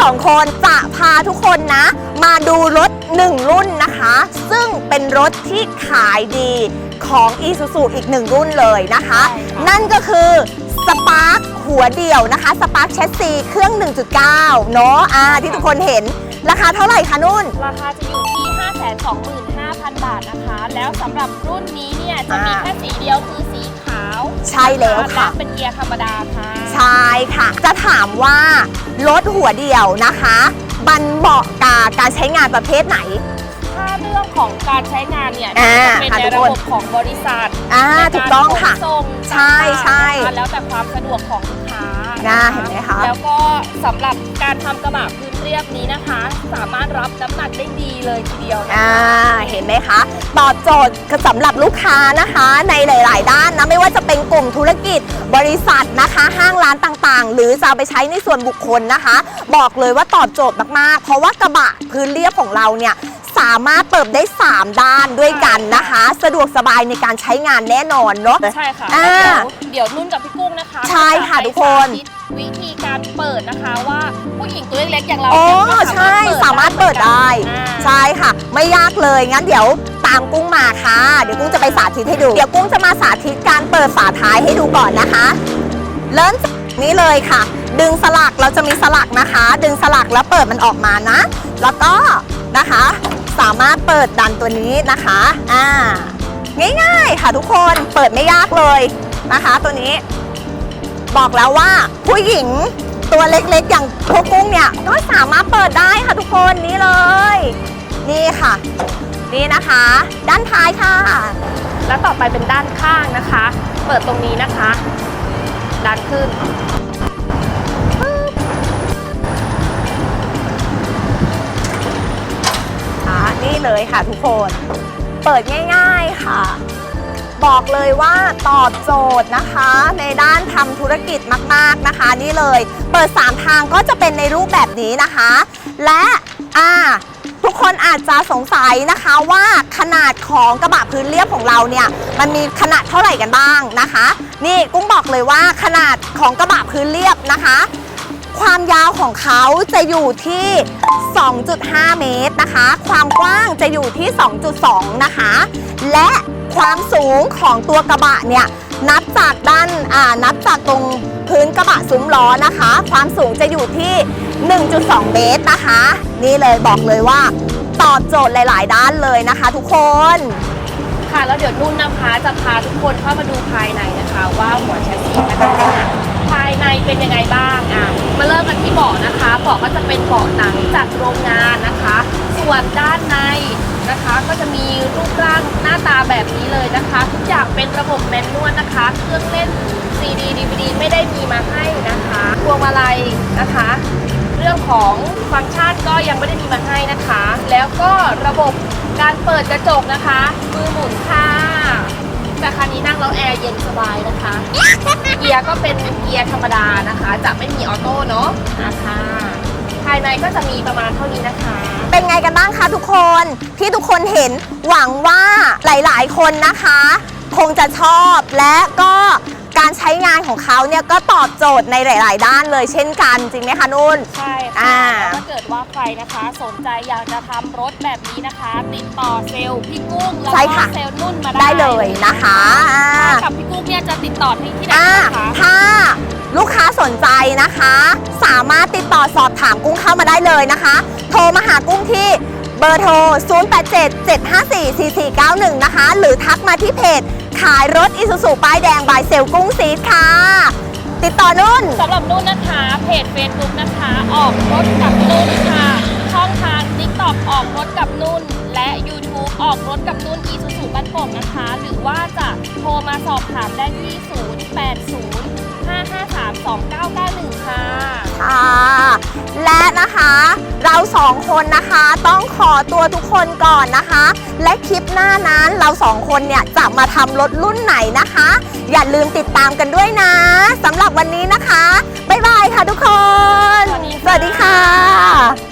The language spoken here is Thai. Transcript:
สองคนจะพาทุกคนนะ มาดูรถหนึ่งรุ่นนะคะ ซึ่งเป็นรถที่ขายดีของ i s u z u อีกหนึ่งรุ่นเลยนะคะใช่ค่ะนั่นก็คือสปาร์คหัวเดี่ยวนะคะสปาร์คแชสซีเครื่อง 1.9 เนาะอ่าที่ทุกคนเห็นราคาเท่าไหร่คะนุ่น ราคาจะอยู่ที่ 525,000 บาทนะคะ แล้วสำหรับรุ่นนี้เนี่ยจะมีอ่าแค่สีเดียวคือสีขาว ใช่แล้วค่ะและเป็นเกียร์ธรรมดาค่ะ ใช่ค่ะ จะถามว่า รถหัวเดี่ยวนะคะมันเหมาะกับการใช้งานประเภทไหน ถ้าเรื่องของการใช้งานเนี่ยอ่าจะเป็นค่ะในทุกระคนบบของบริษัทอ่าในถูกต้องค่ะารขนส่งใช่ใช่ต่างๆนะคะแล้วแต่ความสะดวกของลูกค้า น่าะเห็นไหมคะแล้วก็สำหรับการทำกระบะพื้นเรียบนี้นะคะ สามารถรับน้ำหนักได้ดีเลยทีเดียวนะอ่าคะเห็นไหมคะตอบโจทย์สำหรับลูกค้านะคะ ในหลาย ๆ ด้านนะไม่ว่าจะเป็นกลุ่มธุรกิจบริษัทนะคะ ห้างร้านต่างๆ หรือจะเอาไปใช้ในส่วนบุคคลนะคะ บอกเลยว่าตอบโจทย์มาก ๆ เพราะว่ากระบะพื้นเรียบของเราเนี่ย สามารถเปิดได้ 3 ด้านด้วยกันนะคะ สะดวกสบายในการใช้งานแน่นอนเนาะ ใช่ค่ะอ่าเดี๋ยวเดี๋ยวนุ่นกับพี่กุ้งนะคะใช่ค่ะจไปทุกคน สาธิตวิธีการเปิดนะคะว่าผู้หญิงตัวเล็กๆอย่างเราอ๋อเนี่ยก็ใช่สามารถเปิดได้ อ่า ใช่ค่ะ ไม่ยากเลยงั้นเดี๋ยวตามกุ้งมาค่ะ เดี๋ยวกุ้งจะไปสาธิตให้ดู เดี๋ยวกุ้งจะมาสาธิตการเปิดฝาท้ายให้ดูก่อนนะคะ เริ่มจากนี้เลยค่ะ ดึงสลักเราจะมีสลักนะคะ ดึงสลักแล้วเปิดมันออกมานะ แล้วก็นะคะ สามารถเปิดดันตัวนี้นะคะอ่าง่ายๆค่ะทุกคนเปิดไม่ยากเลยนะคะ ตัวนี้ บอกแล้วว่าผู้หญิงตัวเล็กๆ อย่างพวกกุ้งเนี่ยก็สามารถเปิดได้ค่ะทุกคนนี่เลย นี่ค่ะ นี่นะคะ ด้านท้ายค่ะ แล้วต่อไปเป็นด้านข้างนะคะ เปิดตรงนี้นะคะ ดันขึ้น เลยค่ะทุกคน เปิดง่าย ๆค่ะ บอกเลยว่าตอบโจทย์นะคะ ในด้านทำธุรกิจมากๆนะคะ นี่เลย เปิด 3 ทางก็จะเป็นในรูปแบบนี้นะคะ และอ่าทุกคนอาจจะสงสัยนะคะว่าขนาดของกระบะพื้นเรียบของเราเนี่ยมันมีขนาดเท่าไหร่กันบ้างนะคะ นี่กุ้งบอกเลยว่าขนาดของกระบะพื้นเรียบนะคะ ความยาวของเขาจะอยู่ที่ 2.5 เมตรนะคะ ความกว้างจะอยู่ที่ 2.2 นะคะ และความสูงของตัวกระบะเนี่ยนับจากด้านอ่านับจากตรงพื้นกระบะซุ้มล้อนะคะ ความสูงจะอยู่ที่ 1.2 เมตรนะคะ นี่เลยบอกเลยว่าตอบโจทย์หลาย ๆ ด้านเลยนะคะ ทุกคนค่ะแล้วเดี๋ยวนุ่นนะคะจะพาทุกคนเข้ามาดูภายในนะคะ ว่าหัวแชสซีนะคะายในเป็นยังไงบ้างอะมาเริ่มกันที่เบาะนะคะเบาะก็จะเป็นเบาะหนังจากโรงงานนะคะ ส่วนด้านในนะคะ ก็จะมีรูปร่างหน้าตาแบบนี้เลยนะคะ ทุกอย่างเป็นระบบแมนนวลนะคะ เครื่องเล่น CD DVD ไม่ได้มีมาให้นะคะพวงมาลัยนะคะ เรื่องของฟังก์ชันก็ยังไม่ได้มีมาให้นะคะ แล้วก็ระบบการเปิดกระจกนะคะ มือหมุนค่ะ นี้นั่งแล้วแอร์เย็นสบายนะคะ เกียร์ก็เป็นเกียร์ธรรมดานะคะ จะไม่มีออโต้เนาะนะคะภายในก็จะมีประมาณเท่านี้นะคะ เป็นไงกันบ้างคะทุกคนที่ทุกคนเห็นหวังว่าหลาย ๆ คนนะคะ คงจะชอบและก็ การใช้งานของเขาเนี่ยก็ตอบโจทย์ในหลาย ๆ ด้านเลยเช่นกันจริงไหมคะนุ่น ใช่อ่าค่ะแล้วถ้าเกิดว่าใครนะคะสนใจอยากจะทำรถแบบนี้นะคะ ติดต่อเซลล์พี่กุ้งแล้วใช่ก็ค่ะ เซลล์นุ่นมาได้ได้เลยนะคะอ่า กับพี่กุ้งเนี่ยจะติดต่อที่ที่ไหนอ่านะคะถ้าลูกค้าสนใจนะคะ สามารถติดต่อสอบถามกุ้งเข้ามาได้เลยนะคะ โทรมาหากุ้งที่เบอร์โทร 0877544491 นะคะ หรือทักมาที่เพจ ขายรถอิสุสุป้ายแดงบายเซลกุ้งซีดค่ะ ติดต่อนุ่น สำหรับนุ่นนะคะ เพจ Facebook นะคะ ออกรถกับนุ่นค่ะ ช่องทาง TikTok ออกรถกับนุ่น และ YouTube ออกรถกับนุ่นอีซูซูบ้านโป่งนะคะ หรือว่าจะโทรมาสอบถามได้ที่ 080 553 2991 ค่ะ ค่ะและนะคะ เราสองคนนะคะต้องขอตัวทุกคนก่อนนะคะ และคลิปหน้านั้นเราสองคนเนี่ยจะมาทำรถรุ่นไหนนะคะ อย่าลืมติดตามกันด้วยนะสำหรับวันนี้นะคะ บ๊ายบายค่ะทุกคน สวัสดีค่ะ